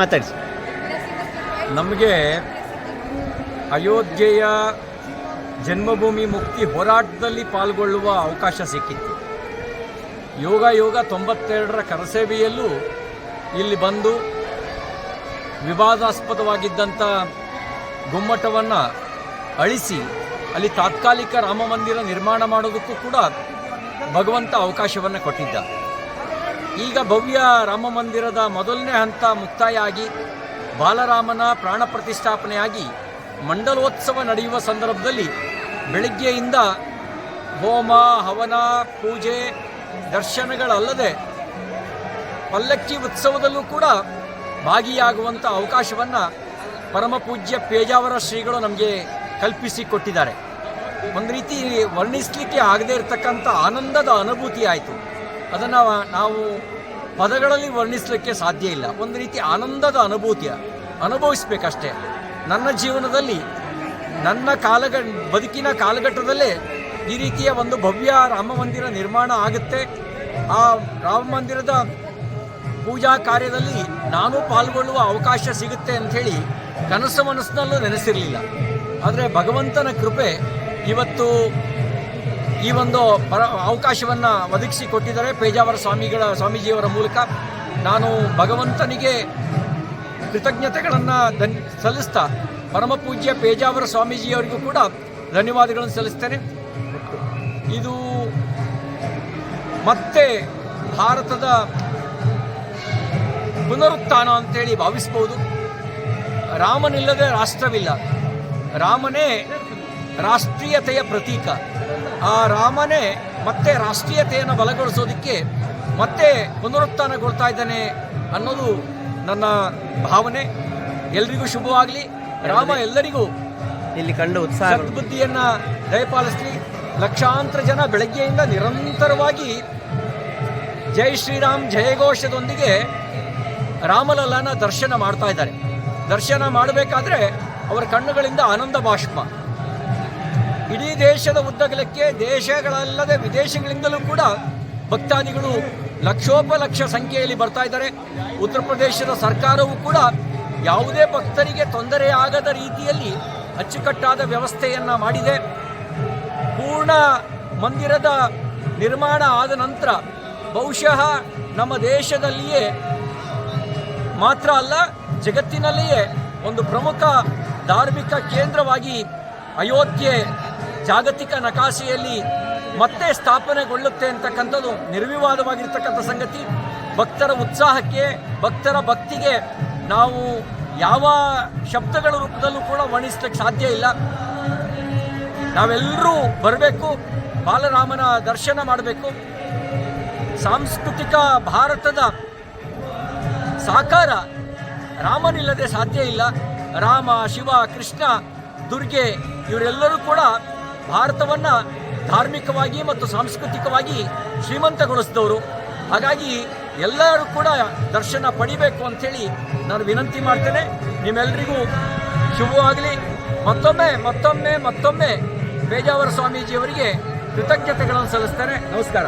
ಮಾತಾಡಿಸಿ. ನಮಗೆ ಅಯೋಧ್ಯೆಯ ಜನ್ಮಭೂಮಿ ಮುಕ್ತಿ ಹೋರಾಟದಲ್ಲಿ ಪಾಲ್ಗೊಳ್ಳುವ ಅವಕಾಶ ಸಿಕ್ಕಿತ್ತು. ಯೋಗ ಯೋಗ ತೊಂಬತ್ತೆರಡರ ಕರಸೇವೆಯಲ್ಲೂ ಇಲ್ಲಿ ಬಂದು ವಿವಾದಾಸ್ಪದವಾಗಿದ್ದಂಥ ಗುಮ್ಮಟವನ್ನು ಅಳಿಸಿ ಅಲ್ಲಿ ತಾತ್ಕಾಲಿಕ ರಾಮ ಮಂದಿರ ನಿರ್ಮಾಣ ಮಾಡೋದಕ್ಕೂ ಕೂಡ ಭಗವಂತ ಅವಕಾಶವನ್ನು ಕೊಟ್ಟಿದ್ದ. ಈಗ ಭವ್ಯ ರಾಮ ಮಂದಿರದ ಮೊದಲನೇ ಹಂತ ಮುಕ್ತಾಯ ಆಗಿ ಬಾಲರಾಮನ ಪ್ರಾಣ ಪ್ರತಿಷ್ಠಾಪನೆಯಾಗಿ ಮಂಡಲೋತ್ಸವ ನಡೆಯುವ ಸಂದರ್ಭದಲ್ಲಿ ಬೆಳಗ್ಗೆಯಿಂದ ಹೋಮ, ಹವನ, ಪೂಜೆ, ದರ್ಶನಗಳಲ್ಲದೆ ಪಲ್ಲಕ್ಕಿ ಉತ್ಸವದಲ್ಲೂ ಕೂಡ ಭಾಗಿಯಾಗುವಂಥ ಅವಕಾಶವನ್ನು ಪರಮ ಪೂಜ್ಯ ಪೇಜಾವರ ಶ್ರೀಗಳು ನಮಗೆ ಕಲ್ಪಿಸಿಕೊಟ್ಟಿದ್ದಾರೆ. ಒಂದು ರೀತಿ ವರ್ಣಿಸಲಿಕ್ಕೆ ಆಗದೇ ಇರತಕ್ಕಂಥ ಆನಂದದ ಅನುಭೂತಿ ಆಯಿತು. ಅದನ್ನು ನಾವು ಪದಗಳಲ್ಲಿ ವರ್ಣಿಸಲಿಕ್ಕೆ ಸಾಧ್ಯ ಇಲ್ಲ. ಒಂದು ರೀತಿ ಆನಂದದ ಅನುಭೂತಿಯ ಅನುಭವಿಸ್ಬೇಕಷ್ಟೇ. ನನ್ನ ಜೀವನದಲ್ಲಿ, ನನ್ನ ಕಾಲಗ ಬದುಕಿನ ಕಾಲಘಟ್ಟದಲ್ಲೇ ಈ ರೀತಿಯ ಒಂದು ಭವ್ಯ ರಾಮ ಮಂದಿರ ನಿರ್ಮಾಣ ಆಗುತ್ತೆ. ಆ ರಾಮ ಮಂದಿರದ ಪೂಜಾ ಕಾರ್ಯದಲ್ಲಿ ನಾನು ಪಾಲ್ಗೊಳ್ಳುವ ಅವಕಾಶ ಸಿಗುತ್ತೆ ಅಂಥೇಳಿ ಕನಸು ಮನಸ್ಸಿನಲ್ಲೂ ನೆನೆಸಿರಲಿಲ್ಲ. ಆದರೆ ಭಗವಂತನ ಕೃಪೆ ಇವತ್ತು ಈ ಒಂದು ಪರ ಅವಕಾಶವನ್ನು ಒದಗಿಸಿ ಕೊಟ್ಟಿದ್ದಾರೆ ಪೇಜಾವರ ಸ್ವಾಮಿಗಳ, ಸ್ವಾಮೀಜಿಯವರ ಮೂಲಕ. ನಾನು ಭಗವಂತನಿಗೆ ಕೃತಜ್ಞತೆಗಳನ್ನು ಧನ್, ಸಲ್ಲಿಸ್ತಾ ಪರಮ ಪೂಜ್ಯ ಪೇಜಾವರ ಸ್ವಾಮೀಜಿಯವರಿಗೂ ಕೂಡ ಧನ್ಯವಾದಗಳನ್ನು ಸಲ್ಲಿಸ್ತೇನೆ. ಇದು ಮತ್ತೆ ಭಾರತದ ಪುನರುತ್ಥಾನ ಅಂತೇಳಿ ಭಾವಿಸ್ಬೋದು. ರಾಮನಿಲ್ಲದೆ ರಾಷ್ಟ್ರವಿಲ್ಲ. ರಾಮನೇ ರಾಷ್ಟ್ರೀಯತೆಯ ಪ್ರತೀಕ. ಆ ರಾಮನೇ ಮತ್ತೆ ರಾಷ್ಟ್ರೀಯತೆಯನ್ನು ಬಲಗೊಳಿಸೋದಕ್ಕೆ ಮತ್ತೆ ಪುನರುತ್ಥಾನಗೊಳ್ತಾ ಇದ್ದಾನೆ ಅನ್ನೋದು ನನ್ನ ಭಾವನೆ. ಎಲ್ರಿಗೂ ಶುಭವಾಗಲಿ. ರಾಮ ಎಲ್ಲರಿಗೂ ಇಲ್ಲಿ ಕಂಡು ಉತ್ಸಾಹ ಸದ್ಬುದ್ಧಿಯನ್ನು ದಯಪಾಲಿಸಲಿ ಲಕ್ಷಾಂತರ ಜನ ಬೆಳಗ್ಗೆಯಿಂದ ನಿರಂತರವಾಗಿ ಜೈ ಶ್ರೀರಾಮ್ ಜಯಘೋಷದೊಂದಿಗೆ ರಾಮಲಲ್ಲನ ದರ್ಶನ ಮಾಡ್ತಾ ಇದ್ದಾರೆ. ದರ್ಶನ ಮಾಡಬೇಕಾದ್ರೆ ಅವರ ಕಣ್ಣುಗಳಿಂದ ಆನಂದ ಬಾಷ್ಪ. ಇಡೀ ದೇಶದ ಉದ್ದಗಲಕ್ಕೆ ದೇಶಗಳಲ್ಲದೆ ವಿದೇಶಗಳಿಂದಲೂ ಕೂಡ ಭಕ್ತಾದಿಗಳು ಲಕ್ಷೋಪಲಕ್ಷ ಸಂಖ್ಯೆಯಲ್ಲಿ ಬರ್ತಾ ಇದ್ದಾರೆ. ಉತ್ತರ ಪ್ರದೇಶದ ಸರ್ಕಾರವು ಕೂಡ ಯಾವುದೇ ಭಕ್ತರಿಗೆ ತೊಂದರೆಯಾಗದ ರೀತಿಯಲ್ಲಿ ಅಚ್ಚುಕಟ್ಟಾದ ವ್ಯವಸ್ಥೆಯನ್ನು ಮಾಡಿದೆ. ಪೂರ್ಣ ಮಂದಿರದ ನಿರ್ಮಾಣ ಆದ ನಂತರ ಬಹುಶಃ ನಮ್ಮ ದೇಶದಲ್ಲಿಯೇ ಮಾತ್ರ ಅಲ್ಲ, ಜಗತ್ತಿನಲ್ಲಿಯೇ ಒಂದು ಪ್ರಮುಖ ಧಾರ್ಮಿಕ ಕೇಂದ್ರವಾಗಿ ಅಯೋಧ್ಯೆ ಜಾಗತಿಕ ನಕಾಶೆಯಲ್ಲಿ ಮತ್ತೆ ಸ್ಥಾಪನೆಗೊಳ್ಳುತ್ತೆ ಅಂತಕ್ಕಂಥದ್ದು ನಿರ್ವಿವಾದವಾಗಿರ್ತಕ್ಕಂಥ ಸಂಗತಿ. ಭಕ್ತರ ಉತ್ಸಾಹಕ್ಕೆ, ಭಕ್ತರ ಭಕ್ತಿಗೆ ನಾವು ಯಾವ ಶಬ್ದಗಳ ರೂಪದಲ್ಲೂ ಕೂಡ ವರ್ಣಿಸ್ಲಿಕ್ಕೆ ಸಾಧ್ಯ ಇಲ್ಲ. ನಾವೆಲ್ಲರೂ ಬರಬೇಕು, ಬಾಲರಾಮನ ದರ್ಶನ ಮಾಡಬೇಕು. ಸಾಂಸ್ಕೃತಿಕ ಭಾರತದ ಸಾಕಾರ ರಾಮನಿಲ್ಲದೆ ಸಾಧ್ಯ ಇಲ್ಲ. ರಾಮ, ಶಿವ, ಕೃಷ್ಣ, ದುರ್ಗೆ, ಇವರೆಲ್ಲರೂ ಕೂಡ ಭಾರತವನ್ನು ಧಾರ್ಮಿಕವಾಗಿ ಮತ್ತು ಸಾಂಸ್ಕೃತಿಕವಾಗಿ ಶ್ರೀಮಂತಗೊಳಿಸಿದವರು. ಹಾಗಾಗಿ ಎಲ್ಲರೂ ಕೂಡ ದರ್ಶನ ಪಡಿಬೇಕು ಅಂಥೇಳಿ ನಾನು ವಿನಂತಿ ಮಾಡ್ತೇನೆ. ನಿಮ್ಮೆಲ್ಲರಿಗೂ ಶುಭವಾಗಲಿ ಮತ್ತೊಮ್ಮೆ ಮತ್ತೊಮ್ಮೆ ಮತ್ತೊಮ್ಮೆ ಪೇಜಾವರ ಸ್ವಾಮೀಜಿಯವರಿಗೆ ಕೃತಜ್ಞತೆಗಳನ್ನು ಸಲ್ಲಿಸ್ತೇನೆ. ನಮಸ್ಕಾರ.